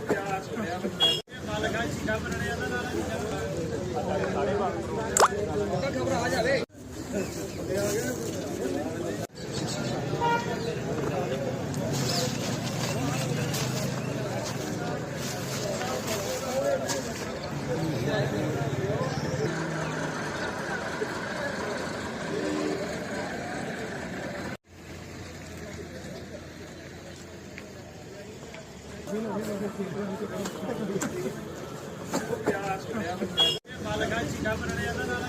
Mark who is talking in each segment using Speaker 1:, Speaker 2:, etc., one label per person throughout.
Speaker 1: ਪਿਆਰ ਸੁਣਿਆ ਮੈਂ ਗੱਲ ਕਰਾਂ ਸੀ ਕੰਮ ਰਣੇ ਇਹਨਾਂ ਨਾਲ ਪਿਆਰ ਛੱਡਿਆ ਮਾਲਕਾ ਚੀਕਾ ਮਰਨੇ ਇਹਨਾਂ ਨਾਲ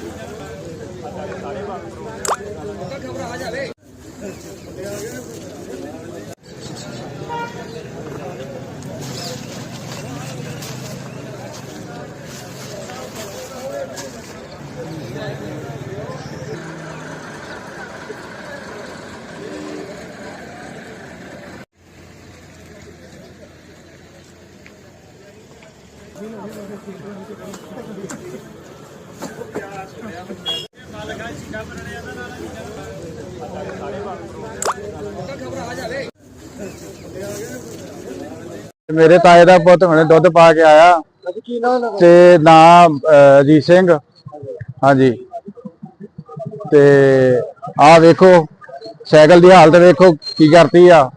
Speaker 1: ਮੇਰੇ ਤਾਏ ਦਾ ਪੁੱਤ ਹੁਣੇ ਦੁੱਧ ਪਾ ਕੇ ਆਇਆ ਤੇ ਨਾਮ ਅਜੀਤ ਸਿੰਘ। ਹਾਂਜੀ। ਤੇ ਆ ਵੇਖੋ, ਸਾਈਕਲ ਦੀ ਹਾਲਤ ਵੇਖੋ, ਕੀ ਕਰਤੀ ਆ।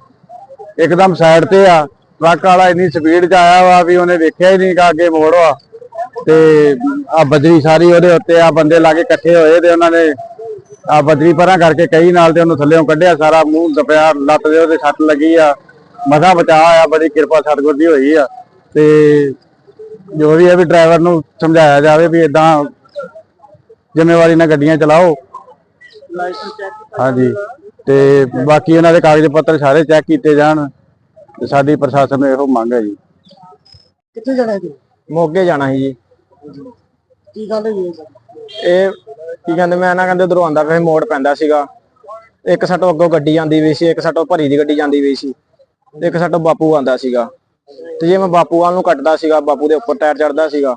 Speaker 1: ਇੱਕਦਮ ਸਾਈਡ ਤੇ ਆ। ਟਰੱਕ ਵਾਲਾ ਇੰਨੀ ਸਪੀਡ 'ਚ ਆਇਆ ਵਾ ਵੀ ਉਹਨੇ ਵੇਖਿਆ ਹੀ ਨਹੀਂ ਕਿ ਅੱਗੇ ਮੋੜ ਵਾ। ਤੇ ਆ ਬਜਰੀ ਸਾਰੀ ਉਹਦੇ ਉੱਤੇ ਆ ਬੰਦੇ ਲਾ ਕੇ ਇਕੱਠੇ ਹੋਏ ਤੇ ਉਹਨਾਂ ਨੇ ਆ ਬਜਰੀ ਪਰਾਂ ਕਰਕੇ ਕਈ ਨਾਲ ਤੇ ਉਹਨੂੰ ਥੱਲੇੋਂ ਕੱਢਿਆ ਸਾਰਾ, ਮੂੰਹ ਦਪਿਆ ਲੱਤ ਦੇ ਉਹਦੇ ਸੱਟ ਲੱਗੀ ਆ। ਮਸਾ ਬਚਾ ਆ ਬੜੀ ਕਿਰਪਾ ਸਤਿਗੁਰ ਦੀ ਹੋਈ ਆ। ਤੇ ਜੋ ਵੀ ਹੈ ਵੀ ਡਰਾਈਵਰ ਨੂੰ ਸਮਝਾਇਆ ਜਾਵੇ ਵੀ ਇਦਾਂ ਜ਼ਿੰਮੇਵਾਰੀ ਨਾਲ ਗੱਡੀਆਂ ਚਲਾਓ। ਹਾਂਜੀ। ਤੇ ਬਾਕੀ ਉਹਨਾਂ ਦੇ ਕਾਗਜ਼ ਪੱਤਰ ਸਾਰੇ ਚੈੱਕ ਕੀਤੇ ਜਾਣ। ਤੇ ਸਾਡੀ ਪ੍ਰਸ਼ਾਸਨ ਨੂੰ ਇਹੋ ਮੰਗ ਹੈ ਜੀ। ਕਿੱਥੇ ਜਾਣਾ ਜੀ?
Speaker 2: ਮੋਗੇ ਜਾਣਾ ਸੀ ਜੀ। ਕੀ ਗੱਲ ਹੋਈ ਹੈ ਸਰ ਇਹ ਕੀ ਕਹਿੰਦੇ ਮੈਂ ਨਾ ਕਹਿੰਦੇ ਉਧਰੋਂ ਆਂਦਾ ਫਿਰ ਮੋੜ ਪੈਂਦਾ ਸੀਗਾ। ਇੱਕ ਸਾਟੋ ਅੱਗੋਂ ਗੱਡੀ ਜਾਂਦੀ ਵੀ ਸੀ ਇੱਕ ਸਾਟੋ ਭਰੀ ਦੀ ਗੱਡੀ ਜਾਂਦੀ ਵੀ ਸੀ ਇੱਕ ਸਾਟੋ ਬਾਪੂ ਆਂਦਾ ਸੀਗਾ। ਤੇ ਜੇ ਮੈਂ ਬਾਪੂ ਵਾਲ ਨੂੰ ਕੱਟਦਾ ਸੀਗਾ ਬਾਪੂ ਦੇ ਉੱਪਰ ਟਾਇਰ ਚੜਦਾ ਸੀਗਾ।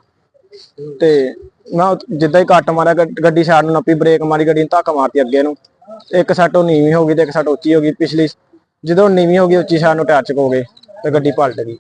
Speaker 2: ਤੇ ਮੈਂ ਜਿੱਦਾਂ ਹੀ ਕੱਟ ਮਾਰਿਆ ਗੱਡ- ਗੱਡੀ ਸਾਈਡ ਨੂੰ ਨੱਪੀ ਬ੍ਰੇਕ ਮਾਰੀ ਗੱਡੀ ਨੂੰ ਧੱਕ ਮਾਰਤੀ ਅੱਗੇ ਨੂੰ। ਇੱਕ ਸਾਟੋ ਨੀਵੀਂ ਹੋ ਗਈ ਤੇ ਇੱਕ ਸਾਟੋ ਉੱਚੀ ਹੋ ਗਈ ਪਿਛਲੀ। ਜਦੋਂ ਨੀਵੀਂ ਹੋ ਗਈ ਉੱਚੀ ਸਾਈਡ ਨੂੰ ਟਾਇਰ ਚੁੱਕ ਹੋ ਗਏ ਤੇ ਗੱਡੀ ਪਲਟ ਗਈ